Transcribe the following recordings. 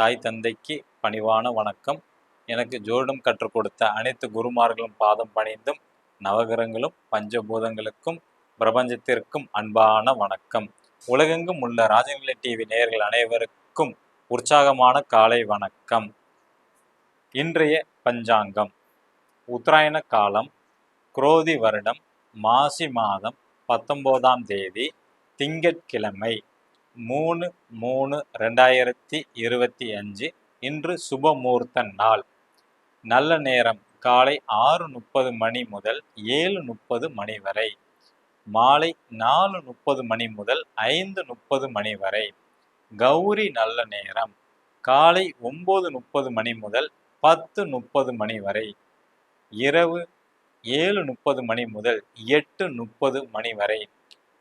தாய் தந்தைக்கு பணிவான வணக்கம். எனக்கு ஜோடம் கற்றுக் கொடுத்த அனைத்து குருமார்களும் பாதம் பணிந்தும் நவகிரகங்களும் பஞ்சபூதங்களுக்கும் பிரபஞ்சத்திற்கும் அன்பான வணக்கம். உலகெங்கும் உள்ள ராஜநிலை டிவி நேயர்கள் அனைவருக்கும் உற்சாகமான காலை வணக்கம். இன்றைய பஞ்சாங்கம். உத்தராயண காலம் குரோதி வருடம் மாசி மாதம் பத்தொம்போதாம் தேதி திங்கட்கிழமை. மூணு மூணு ரெண்டாயிரத்தி இருபத்தி அஞ்சு இன்று சுபமூர்த்த நாள். நல்ல நேரம். காலை ஆறு முப்பது மணி முதல் ஏழு முப்பது மணி வரை. மாலை நாலு முப்பது மணி முதல் ஐந்து முப்பது மணி வரை. கௌரி நல்ல நேரம். காலை ஒம்பது முப்பது மணி முதல் பத்து முப்பது மணி வரை. இரவு ஏழு முப்பது மணி முதல் எட்டு முப்பது மணி வரை.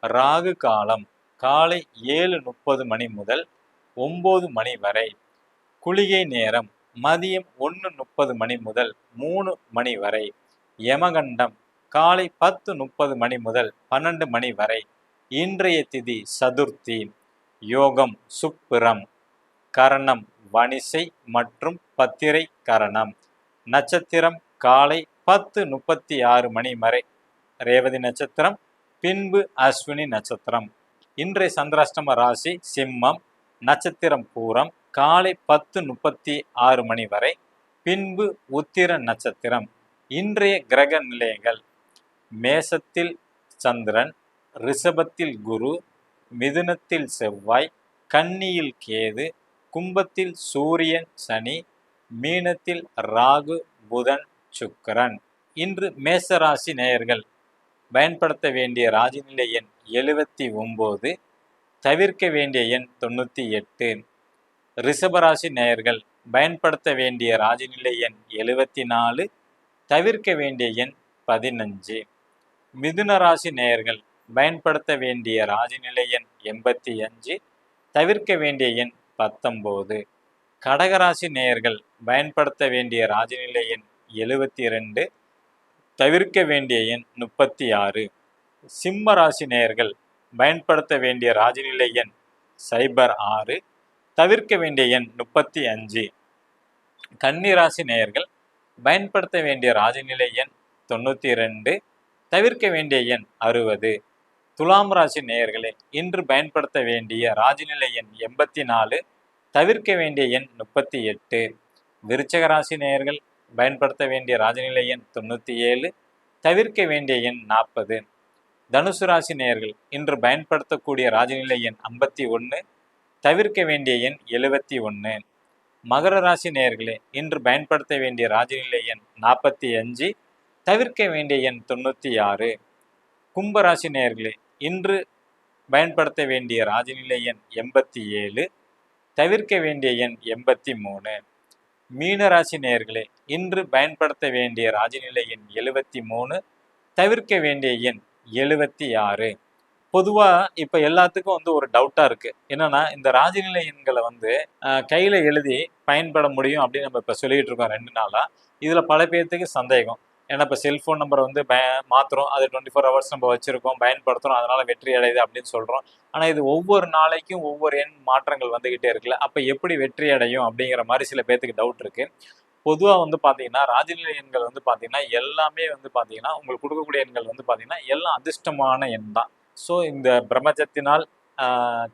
ராகு காலம் காலை ஏழு முப்பது மணி முதல் ஒம்பது மணி வரை. குளிகை நேரம் மதியம் ஒன்று முப்பது மணி முதல் மூணு மணி வரை. யமகண்டம் காலை பத்து முப்பது மணி முதல் பன்னெண்டு மணி வரை. இன்றைய திதி சதுர்த்தி. யோகம் சுப்பிரம். கரணம் வணிசை மற்றும் பத்திரை கரணம். நட்சத்திரம் காலை பத்து முப்பத்தி ஆறு மணி வரை. ரேவதி நட்சத்திரம் பின்பு அஸ்வினி நட்சத்திரம். இன்றைய சந்திராஷ்டம ராசி சிம்மம் நட்சத்திரம் பூரம் காலை பத்து முப்பத்தி ஆறு மணி வரை பின்பு உத்திர நட்சத்திரம். இன்றைய கிரக நிலையங்கள் மேசத்தில் சந்திரன் ரிஷபத்தில் குரு மிதுனத்தில் செவ்வாய் கன்னியில் கேது கும்பத்தில் சூரியன் சனி மீனத்தில் ராகு புதன் சுக்கரன். இன்று மேசராசி நேயர்கள். பயன்படுத்த வேண்டிய ராஜநிலை எண் எழுபத்தி ஒம்பது தவிர்க்க வேண்டிய எண் தொண்ணூற்றி எட்டு. ரிஷபராசி நேயர்கள் பயன்படுத்த வேண்டிய ராஜநிலை எண் எழுபத்தி நாலு தவிர்க்க வேண்டிய எண் பதினஞ்சு. மிதுன ராசி நேயர்கள் பயன்படுத்த வேண்டிய ராஜநிலை எண் எண்பத்தி அஞ்சு தவிர்க்க வேண்டிய எண் பத்தொம்போது. கடகராசி நேயர்கள் பயன்படுத்த வேண்டிய ராஜநிலை எண் எழுபத்தி ரெண்டு தவிர்க்க வேண்டிய எண் முப்பத்தி ஆறு. சிம்ம ராசி நேயர்கள் பயன்படுத்த வேண்டிய ராஜநிலை எண் சைபர் ஆறு தவிர்க்க வேண்டிய எண் முப்பத்தி அஞ்சு. கன்னிராசி நேயர்கள் பயன்படுத்த வேண்டிய ராஜநிலை எண் தொண்ணூற்றி ரெண்டு தவிர்க்க வேண்டிய எண் அறுபது. துலாம் ராசி நேயர்களே இன்று பயன்படுத்த வேண்டிய ராஜநிலை எண் எண்பத்தி நாலு தவிர்க்க வேண்டிய எண் முப்பத்தி எட்டு. விருச்சக ராசி நேயர்கள் பயன்படுத்த வேண்டிய ராஜநிலை எண் தொண்ணூற்றி ஏழு தவிர்க்க வேண்டிய எண் நாற்பது. தனுசு ராசி நேயர்கள் இன்று பயன்படுத்தக்கூடிய ராஜநிலை எண் ஐம்பத்தி ஒன்று தவிர்க்க வேண்டிய எண் எழுபத்தி ஒன்று மகர ராசி நேயர்களே இன்று பயன்படுத்த வேண்டிய ராஜநிலை எண் நாற்பத்தி அஞ்சு தவிர்க்க வேண்டிய எண் தொண்ணூற்றி ஆறு. கும்பராசி நேயர்களே இன்று பயன்படுத்த வேண்டிய ராஜநிலை எண் எண்பத்தி ஏழு தவிர்க்க வேண்டிய எண் எண்பத்தி மூணு. மீனராசி நேயர்களே இன்று பயன்படுத்த வேண்டிய ராஜநிலை எண் எழுவத்தி மூணு தவிர்க்க வேண்டிய எண் எழுவத்தி ஆறு. பொதுவாக இப்போ எல்லாத்துக்கும் வந்து ஒரு டவுட்டாக இருக்குது என்னன்னா இந்த ராஜநிலை எண்களை வந்து கையில் எழுதி பயன்பட முடியும் அப்படின்னு நம்ம இப்போ சொல்லிட்டு இருக்கோம் ரெண்டு நாளாக இதில் பல பேர்த்துக்கு சந்தேகம். ஏன்னா இப்போ செல்ஃபோன் நம்பர் வந்து பய மாற்றுறோம் அது டுவெண்ட்டி ஃபோர் ஹவர்ஸ் நம்ம வச்சுருக்கோம் பயன்படுத்துகிறோம் அதனால் வெற்றி அடையுது அப்படின்னு சொல்கிறோம் ஆனால் இது ஒவ்வொரு நாளைக்கும் ஒவ்வொரு எண் மாற்றங்கள் வந்துக்கிட்டே இருக்குல்ல. அப்போ எப்படி வெற்றி அடையும் அப்படிங்கிற மாதிரி சில பேர்த்துக்கு டவுட் இருக்குது பொதுவாக வந்து பார்த்தீங்கன்னா ராஜநிலை எண்கள் வந்து பார்த்தீங்கன்னா எல்லாமே வந்து பார்த்தீங்கன்னா உங்களுக்கு கொடுக்கக்கூடிய எண்கள் வந்து பார்த்தீங்கன்னா எல்லாம் அதிர்ஷ்டமான எண் தான். ஸோ இந்த பிரபஞ்சத்தினால்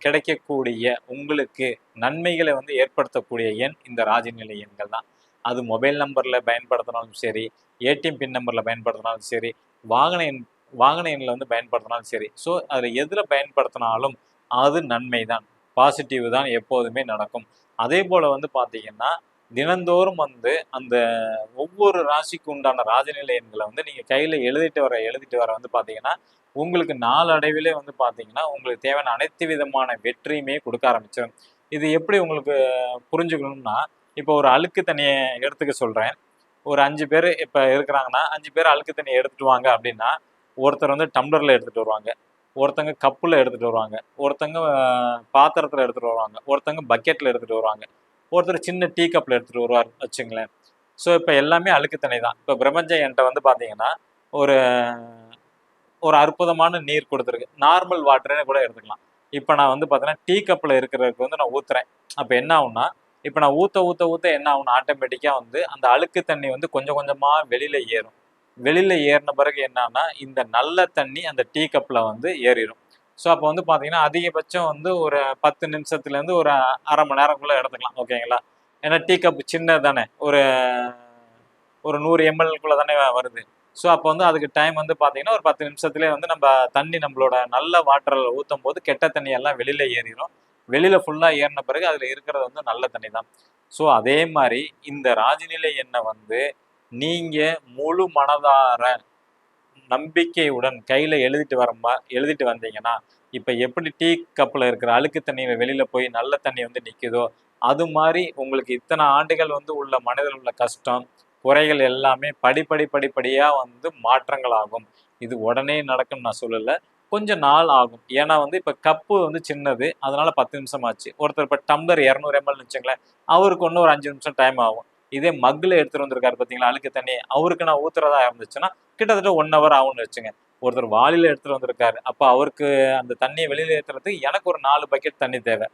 கிடைக்கக்கூடிய உங்களுக்கு நன்மைகளை வந்து ஏற்படுத்தக்கூடிய எண் இந்த ராஜநிலை எண்கள் தான். அது மொபைல் நம்பரில் பயன்படுத்தினாலும் சரி ஏடிஎம் பின் நம்பரில் பயன்படுத்தினாலும் சரி வாகன எண் வாகன எண்ணில் வந்து பயன்படுத்தினாலும் சரி. ஸோ அதில் எதில் பயன்படுத்தினாலும் அது நன்மை தான். பாசிட்டிவ் தான் எப்போதுமே நடக்கும். அதே போல் வந்து பார்த்தீங்கன்னா தினந்தோறும் வந்து அந்த ஒவ்வொரு ராசிக்கு உண்டான ராஜநிலை எண்களை வந்து நீங்கள் கையில் எழுதிட்டு வர எழுதிட்டு வர வந்து பார்த்தீங்கன்னா உங்களுக்கு நாளடைவிலே வந்து பார்த்தீங்கன்னா உங்களுக்கு தேவையான அனைத்து விதமான வெற்றியுமே கொடுக்க ஆரம்பிச்சிடும் இது எப்படி உங்களுக்கு புரிஞ்சுக்கணும்னா இப்போ ஒரு அழுக்கு தண்ணியை எடுத்துக்க சொல்கிறேன் ஒரு அஞ்சு பேர் இப்போ இருக்கிறாங்கன்னா அஞ்சு பேர் அழுக்கு தண்ணியை எடுத்துட்டு வாங்க அப்படின்னா ஒருத்தர் வந்து டம்ளரில் எடுத்துகிட்டு வருவாங்க. ஒருத்தங்க கப்பில் எடுத்துகிட்டு வருவாங்க. ஒருத்தங்க பாத்திரத்தில் எடுத்துகிட்டு வருவாங்க. ஒருத்தங்க பக்கெட்டில் எடுத்துகிட்டு வருவாங்க. ஒருத்தர் சின்ன டீ கப்பில் எடுத்துகிட்டு வருவார் வச்சுங்களேன். ஸோ இப்போ எல்லாமே அழுக்கு தண்ணி தான். இப்போ பிரபஞ்சம் என்கிட்ட வந்து பார்த்தீங்கன்னா ஒரு ஒரு அற்புதமான நீர் கொடுத்துருக்கு. நார்மல் வாட்டர்னு கூட எடுத்துக்கலாம். இப்போ நான் வந்து பார்த்தீங்கன்னா டீ கப்பில் இருக்கிறதுக்கு வந்து நான் ஊற்றுறேன் அப்போ என்ன ஆகும்னா இப்போ நான் ஊற்ற ஊற்ற ஊற்ற என்ன ஆகும்னா ஆட்டோமேட்டிக்காக வந்து அந்த அழுக்கு தண்ணி வந்து கொஞ்சம் கொஞ்சமாக வெளியில் ஏறும். வெளியில் ஏறின பிறகு என்னன்னா இந்த நல்ல தண்ணி அந்த டீ கப்பில் வந்து ஏறிடும் ஸோ அப்போ வந்து பார்த்தீங்கன்னா அதிகபட்சம் வந்து ஒரு பத்து நிமிஷத்துலேருந்து ஒரு அரை மணி நேரம்குள்ளே எடுத்துக்கலாம் ஓகேங்களா? ஏன்னா டீ கப் சின்னது தானே ஒரு ஒரு நூறு எம்எல்குள்ளே தானே வருது. ஸோ அப்போ வந்து அதுக்கு டைம் வந்து பார்த்தீங்கன்னா ஒரு பத்து நிமிஷத்துலேயே வந்து நம்ம தண்ணி நம்மளோட நல்ல வாட்டரில் ஊற்றும் போது கெட்ட தண்ணியெல்லாம் வெளியில் ஏறிடும் வெளியில் ஃபுல்லாக ஏறின பிறகு அதில் இருக்கிறது வந்து நல்ல தண்ணி தான். ஸோ அதே மாதிரி இந்த ராஜநிலை எண்ணெய் வந்து நீங்கள் முழு மனதார நம்பிக்கையுடன் கையில் எழுதிட்டு வரமா எழுதிட்டு வந்தீங்கன்னா இப்போ எப்படி டீ கப்பில் இருக்கிற அழுக்கு தண்ணியில் வெளியில் போய் நல்ல தண்ணி வந்து நிற்குதோ அது மாதிரி உங்களுக்கு இத்தனை ஆண்டுகள் வந்து உள்ள மனதில் உள்ள கஷ்டம் குறைகள் எல்லாமே படிப்படி படிப்படியாக வந்து மாற்றங்கள் ஆகும் இது உடனே நடக்கும்னு நான் சொல்லலை. கொஞ்சம் நாள் ஆகும். ஏன்னா வந்து இப்போ கப்பு வந்து சின்னது அதனால பத்து நிமிஷம் ஆச்சு. ஒருத்தர் இப்போ டம்ளர் இரநூறு எம்எல் வச்சுங்களேன் அவருக்கு ஒன்று ஒரு அஞ்சு நிமிஷம் டைம் ஆகும். இதே மக்கில் எடுத்துட்டு வந்திருக்காரு பார்த்தீங்களா அழுக்கு தண்ணி அவருக்கு நான் ஊத்துறதா இருந்துச்சுன்னா கிட்டத்தட்ட ஒன் ஹவர் ஆகும்னு வச்சுங்க. ஒருத்தர் வாளியில் எடுத்துட்டு வந்திருக்காரு. அப்போ அவருக்கு அந்த தண்ணியை வெளியில் ஏற்றுறதுக்கு எனக்கு ஒரு நாலு பக்கெட் தண்ணி தேவை.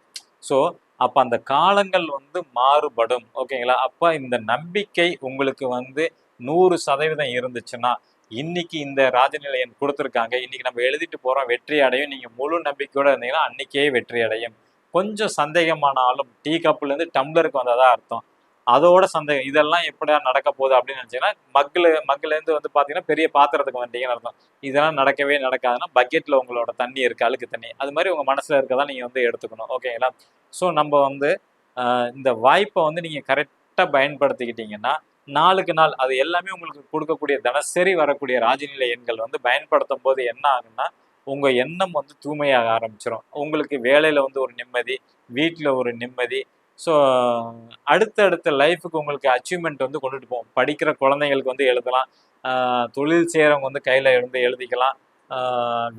ஸோ அப்போ அந்த காலங்கள் வந்து மாறுபடும். ஓகேங்களா? அப்போ இந்த நம்பிக்கை உங்களுக்கு வந்து நூறு சதவீதம் இருந்துச்சுன்னா இன்னைக்கு இந்த ராஜநிலையன் கொடுத்துருக்காங்க. இன்னைக்கு நம்ம எழுதிட்டு போகிறோம் வெற்றி அடையும். நீங்கள் முழு நம்பிக்கையோடு இருந்தீங்கன்னா அன்னைக்கே வெற்றி அடையும். கொஞ்சம் சந்தேகமானாலும் டீ கப்புலேருந்து டம்ளருக்கு வந்ததா அர்த்தம். அதோட சந்தேகம் இதெல்லாம் எப்படியா நடக்க போகுது அப்படின்னு நினைச்சீங்கன்னா மக்கில் மக்கில வந்து பார்த்தீங்கன்னா பெரிய பாத்திரத்துக்கு வந்தீங்கன்னு அர்த்தம். இதெல்லாம் நடக்கவே நடக்காதுன்னா பக்கெட்டில் உங்களோட தண்ணி இருக்குது அழுக்கு தண்ணி. அது மாதிரி உங்கள் மனசில் இருக்கதான் நீங்கள் வந்து எடுத்துக்கணும் ஓகேங்களா ஸோ நம்ம வந்து இந்த வாய்ப்பை வந்து நீங்கள் கரெக்டாக பயன்படுத்திக்கிட்டீங்கன்னா நாளுக்கு நாள் அது எல்லாமே உங்களுக்கு கொடுக்கக்கூடிய தினசரி வரக்கூடிய ராஜநிலை எண்கள் வந்து பயன்படுத்தும் போது என்ன ஆகுன்னா உங்கள் எண்ணம் வந்து தூய்மையாக ஆரம்பிச்சிடும் உங்களுக்கு வேலையில் வந்து ஒரு நிம்மதி வீட்டில் ஒரு நிம்மதி ஸோ அடுத்தடுத்த லைஃபுக்கு உங்களுக்கு அச்சீவ்மெண்ட் வந்து கொண்டுட்டு போவோம் படிக்கிற குழந்தைங்களுக்கு வந்து எழுதலாம். தொழில் செய்கிறவங்க வந்து கையில் எழுந்து எழுதிக்கலாம்.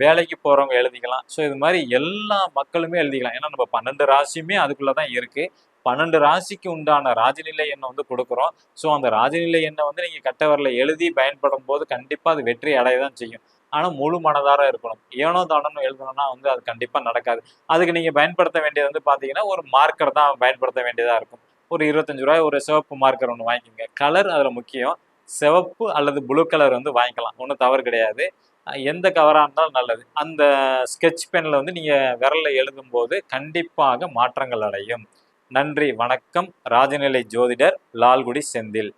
வேலைக்கு போகிறவங்க எழுதிக்கலாம். ஸோ இது மாதிரி எல்லா மக்களுமே எழுதிக்கலாம். ஏன்னா நம்ம பன்னெண்டு ராசியுமே அதுக்குள்ளே தான் இருக்குது பன்னெண்டு ராசிக்கு உண்டான ராஜநிலை எண்ணை வந்து கொடுக்குறோம். ஸோ அந்த ராஜநிலை எண்ணை வந்து நீங்கள் கட்டவரில் எழுதி பயன்படும் போது கண்டிப்பாக அது வெற்றி அடைய தான் செய்யும். ஆனால் முழு மனதார இருக்கணும். ஏனோ தானோன்னு எழுதணும்னா வந்து அது கண்டிப்பாக நடக்காது. அதுக்கு நீங்கள் பயன்படுத்த வேண்டியது வந்து பார்த்தீங்கன்னா ஒரு மார்க்கர் தான் பயன்படுத்த வேண்டியதாக இருக்கும். ஒரு இருபத்தஞ்சு ரூபாய் ஒரு சிவப்பு மார்க்கர் ஒன்று வாங்கிக்கோங்க. கலர் அதில் முக்கியம். சிவப்பு அல்லது ப்ளூ கலர் வந்து வாங்கிக்கலாம். ஒன்றும் தவறு கிடையாது. எந்த கவராக இருந்தாலும் நல்லது. அந்த ஸ்கெட்ச் பெனில் வந்து நீங்கள் விரலில் எழுதும்போது கண்டிப்பாக மாற்றங்கள் அடையும். நன்றி வணக்கம். ராஜநிலை ஜோதிடர் லால்குடி செந்தில்.